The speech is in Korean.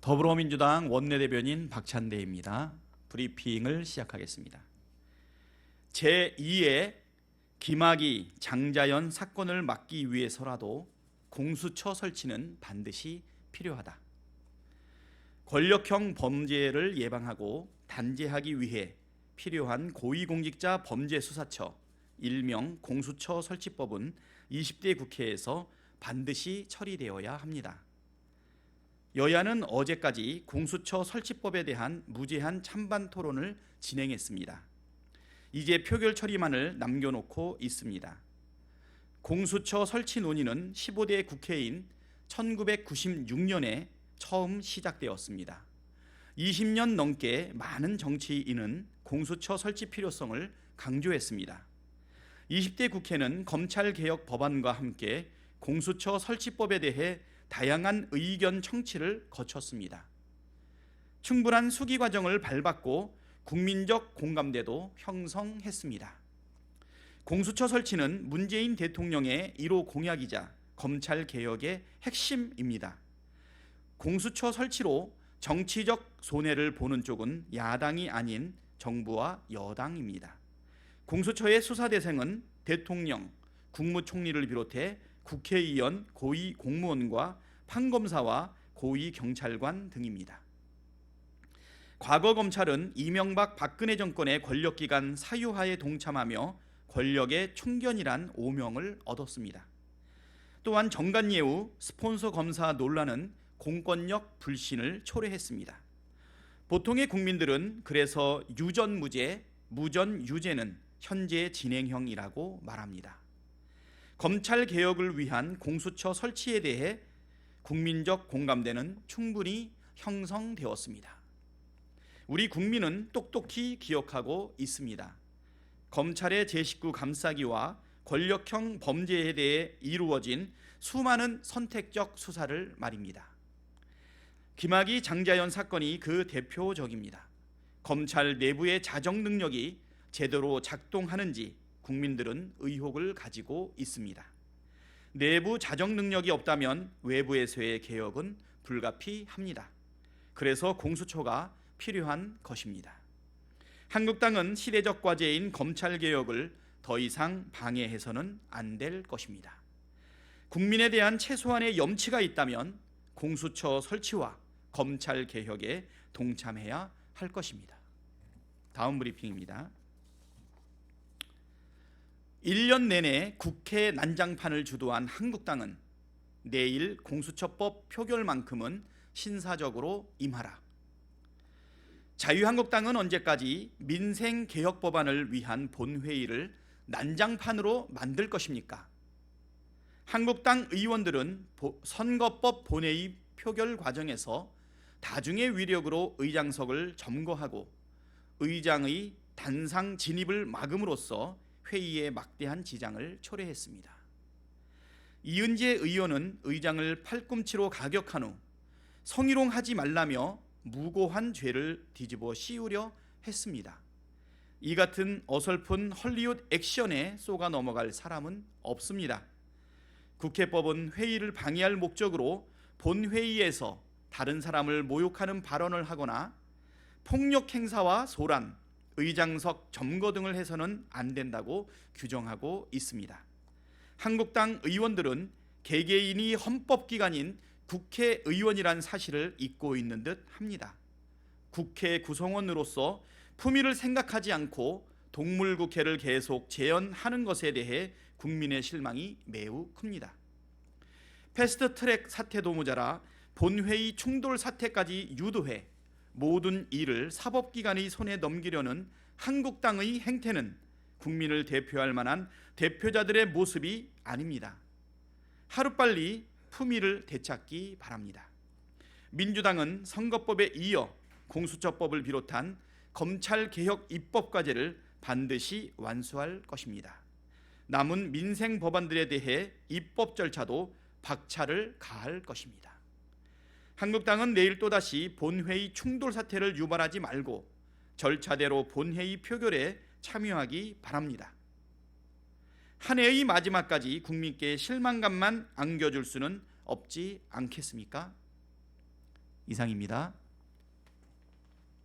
더불어민주당 원내대변인 박찬대입니다. 브리핑을 시작하겠습니다. 제2의 김학의 장자연 사건을 막기 위해서라도 공수처 설치는 반드시 필요하다. 권력형 범죄를 예방하고 단죄하기 위해 필요한 고위공직자 범죄수사처 일명 공수처 설치법은 20대 국회에서 반드시 처리되어야 합니다. 여야는 어제까지 공수처 설치법에 대한 무제한 찬반 토론을 진행했습니다. 이제 표결 처리만을 남겨놓고 있습니다. 공수처 설치 논의는 15대 국회인 1996년에 처음 시작되었습니다. 20년 넘게 많은 정치인은 공수처 설치 필요성을 강조했습니다. 20대 국회는 검찰 개혁 법안과 함께 공수처 설치법에 대해 다양한 의견 청취를 거쳤습니다. 충분한 수기 과정을 밟았고 국민적 공감대도 형성했습니다. 공수처 설치는 문재인 대통령의 1호 공약이자 검찰 개혁의 핵심입니다. 공수처 설치로 정치적 손해를 보는 쪽은 야당이 아닌 정부와 여당입니다. 공수처의 수사 대상은 대통령, 국무총리를 비롯해 국회의원, 고위 공무원과 판검사와 고위 경찰관 등입니다. 과거 검찰은 이명박 박근혜 정권의 권력기관 사유화에 동참하며 권력의 총견이란 오명을 얻었습니다. 또한 정관예우 스폰서 검사 논란은 공권력 불신을 초래했습니다. 보통의 국민들은 그래서 유전무죄, 무전유죄는 현재 진행형이라고 말합니다. 검찰 개혁을 위한 공수처 설치에 대해 국민적 공감대는 충분히 형성되었습니다. 우리 국민은 똑똑히 기억하고 있습니다. 검찰의 제19 감싸기와 권력형 범죄에 대해 이루어진 수많은 선택적 수사를 말입니다. 김학의 장자연 사건이 그 대표적입니다. 검찰 내부의 자정 능력이 제대로 작동하는지 국민들은 의혹을 가지고 있습니다. 내부 자정 능력이 없다면 외부에서의 개혁은 불가피합니다. 그래서 공수처가 필요한 것입니다. 한국당은 시대적 과제인 검찰 개혁을 더 이상 방해해서는 안 될 것입니다. 국민에 대한 최소한의 염치가 있다면 공수처 설치와 검찰 개혁에 동참해야 할 것입니다. 다음 브리핑입니다. 1년 내내 국회 난장판을 주도한 한국당은 내일 공수처법 표결만큼은 신사적으로 임하라. 자유한국당은 언제까지 민생 개혁 법안을 위한 본회의를 난장판으로 만들 것입니까? 한국당 의원들은 선거법 본회의 표결 과정에서 다중의 위력으로 의장석을 점거하고 의장의 단상 진입을 막음으로써 회의에 막대한 지장을 초래했습니다. 이은재 의원은 의장을 팔꿈치로 가격한 후 성희롱하지 말라며 무고한 죄를 뒤집어 씌우려 했습니다. 이 같은 어설픈 헐리우드 액션에 쏘가 넘어갈 사람은 없습니다. 국회법은 회의를 방해할 목적으로 본회의에서 다른 사람을 모욕하는 발언을 하거나 폭력 행사와 소란, 의장석 점거 등을 해서는 안 된다고 규정하고 있습니다. 한국당 의원들은 개개인이 헌법기관인 국회의원이란 사실을 잊고 있는 듯 합니다. 국회 구성원으로서 품위를 생각하지 않고 동물국회를 계속 재연하는 것에 대해 국민의 실망이 매우 큽니다. 패스트 트랙 사태도 모자라 본회의 충돌 사태까지 유도해 모든 일을 사법기관의 손에 넘기려는 한국당의 행태는 국민을 대표할 만한 대표자들의 모습이 아닙니다. 하루빨리 품위를 되찾기 바랍니다. 민주당은 선거법에 이어 공수처법을 비롯한 검찰 개혁 입법 과제를 반드시 완수할 것입니다. 남은 민생 법안들에 대해 입법 절차도 박차를 가할 것입니다. 한국당은 내일 또다시 본회의 충돌 사태를 유발하지 말고 절차대로 본회의 표결에 참여하기 바랍니다. 한 해의 마지막까지 국민께 실망감만 안겨줄 수는 없지 않겠습니까? 이상입니다.